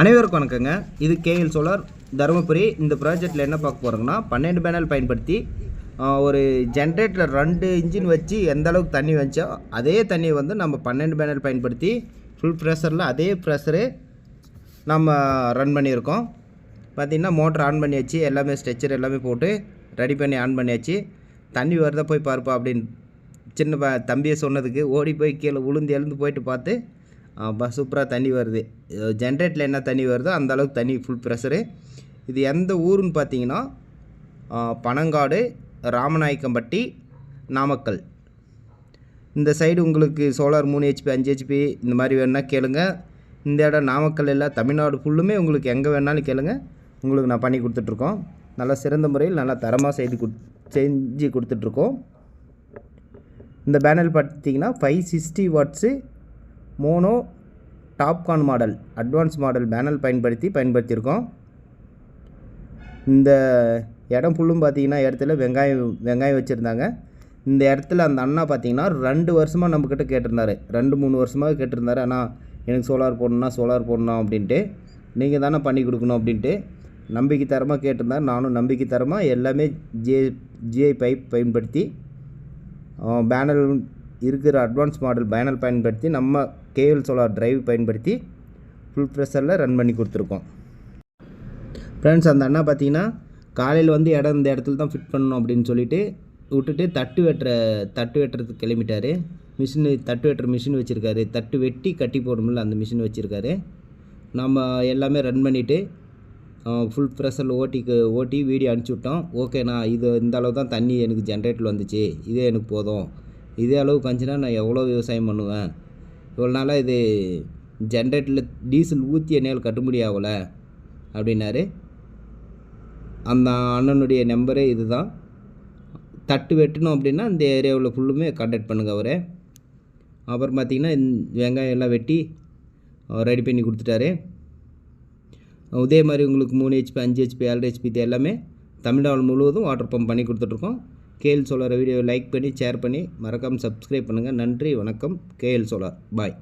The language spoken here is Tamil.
அனைவருக்கும் வணக்கங்க. இது கேஎல் சோலார். தருமபுரி இந்த ப்ராஜெக்டில் என்ன பார்க்க போகிறோங்கன்னா பன்னெண்டு பேனல் பயன்படுத்தி ஒரு ஜென்ரேட்டர் ரெண்டு இன்ஜின் வச்சு எந்த அளவுக்கு தண்ணி வந்துச்சோ அதே தண்ணியை வந்து நம்ம பன்னெண்டு பேனல் பயன்படுத்தி ஃபுல் ப்ரெஷரில் அதே ப்ரெஷரு நம்ம ரன் பண்ணியிருக்கோம். பார்த்திங்கன்னா மோட்டர் ஆன் பண்ணியாச்சு. எல்லாமே ஸ்ட்ரெச்சர் எல்லாமே போட்டு ரெடி பண்ணி ஆன் பண்ணியாச்சு. தண்ணி வருதா போய் பார்ப்பா அப்படின்னு சின்ன ப தம்பியை சொன்னதுக்கு ஓடி போய் கீழே உளுந்து எழுந்து போயிட்டு பார்த்து சூப்பராக தண்ணி வருது. ஜென்ரேட்டில் என்ன தண்ணி வருதோ அந்த அளவுக்கு தண்ணி ஃபுல் ப்ரெஷரு இது எந்த ஊருன்னு பார்த்தீங்கன்னா பனங்காடு ராமநாயக்கம்பட்டி நாமக்கல். இந்த சைடு உங்களுக்கு சோலார் மூணு ஹெச்பி அஞ்சு ஹெச்பி இந்த மாதிரி வேணுன்னா கேளுங்க. இந்த இடம் நாமக்கல் இல்லை தமிழ்நாடு ஃபுல்லுமே உங்களுக்கு எங்கே வேணாலும் கேளுங்க. உங்களுக்கு நான் பண்ணி கொடுத்துட்ருக்கோம். நல்லா சிறந்த முறையில் நல்லா தரமாக செய்து குட் செஞ்சு கொடுத்துட்ருக்கோம். இந்த பேனல் பார்த்தீங்கன்னா five sixty watts mono TOPCon model advance model panel பயன்படுத்தி பயன்படுத்தியிருக்கோம். இந்த இடம் ஃபுல்லும் பார்த்தீங்கன்னா இடத்துல வெங்காயம் வெங்காயம் வச்சுருந்தாங்க. இந்த இடத்துல அந்த அண்ணா பார்த்தீங்கன்னா ரெண்டு வருஷமாக நம்மக்கிட்ட கேட்டிருந்தாரு. ரெண்டு மூணு வருஷமாக கேட்டிருந்தாரு. ஆனால் எனக்கு சோலார் போடணும்னா சோலார் போடணும் அப்படின்ட்டு. நீங்கள் தானே பண்ணி கொடுக்கணும் அப்படின்ட்டு நம்பிக்கை தரமாக கேட்டிருந்தார். நானும் நம்பிக்கை தரமாக எல்லாமே ஜே ஜிஐ பைப் பயன்படுத்தி பேனல் இருக்கிற அட்வான்ஸ் மாடல் பேனல் பயன்படுத்தி நம்ம கேஎல் சோலார் டிரைவ் பயன்படுத்தி ஃபுல் ப்ரெஷரில் ரன் பண்ணி கொடுத்துருக்கோம். ஃப்ரெண்ட்ஸ் அந்த அண்ணா பார்த்தீங்கன்னா காலையில் வந்து இடம் இந்த இடத்துல தான் ஃபிட் பண்ணணும் அப்படின்னு சொல்லிட்டு விட்டுட்டு தட்டு வெட்டுற தட்டு வெட்டுறதுக்கு கிளம்பிட்டாரு. மிஷின் தட்டு வெட்டுற மிஷின் வச்சுருக்காரு. தட்டு வெட்டி கட்டி போடணும்ல அந்த மிஷின் வச்சுருக்காரு. நம்ம எல்லாமே ரன் பண்ணிவிட்டு ஃபுல் ப்ரெஷரில் ஓட்டிக்கு ஓட்டி வீடியோ அனுப்பிச்சுட்டோம் ஓகேண்ணா இது இந்த அளவு தான் தண்ணி எனக்கு ஜென்ரேட்டர் வந்துச்சு. இதே எனக்கு போதும். இதே அளவுக்கு வந்துச்சுன்னா நான் எவ்வளோ விவசாயம் பண்ணுவேன்? இவ்வளோ நாளாக இது ஜென்ரேட்டரில் டீசல் ஊற்றி என்னால் கட்டுப்படி ஆகலை அப்படின்னாரு. அந்த அண்ணனுடைய நம்பரே இதுதான். தட்டு வெட்டணும் அப்படின்னா இந்த ஏரியாவில் ஃபுல்லுமே கான்டாக்ட் பண்ணுங்கள் அவரை. அப்புறம் பார்த்திங்கன்னா வெங்காயம் எல்லாம் வெட்டி ரெடி பண்ணி கொடுத்துட்டாரு. இதே மாதிரி உங்களுக்கு மூணு ஹெச்பி அஞ்சு ஹெச்பி ஏழு ஹெச்பி இது எல்லாமே தமிழ்நாடு முழுவதும் வாட்டர் பம்ப் பண்ணி கொடுத்துட்ருக்கோம் கேஎல் சோலார் வீடியோவை லைக் பண்ணி ஷேர் பண்ணி மறக்காமல் சப்ஸ்கிரைப் பண்ணுங்கள் நன்றி வணக்கம். KL solar. பாய்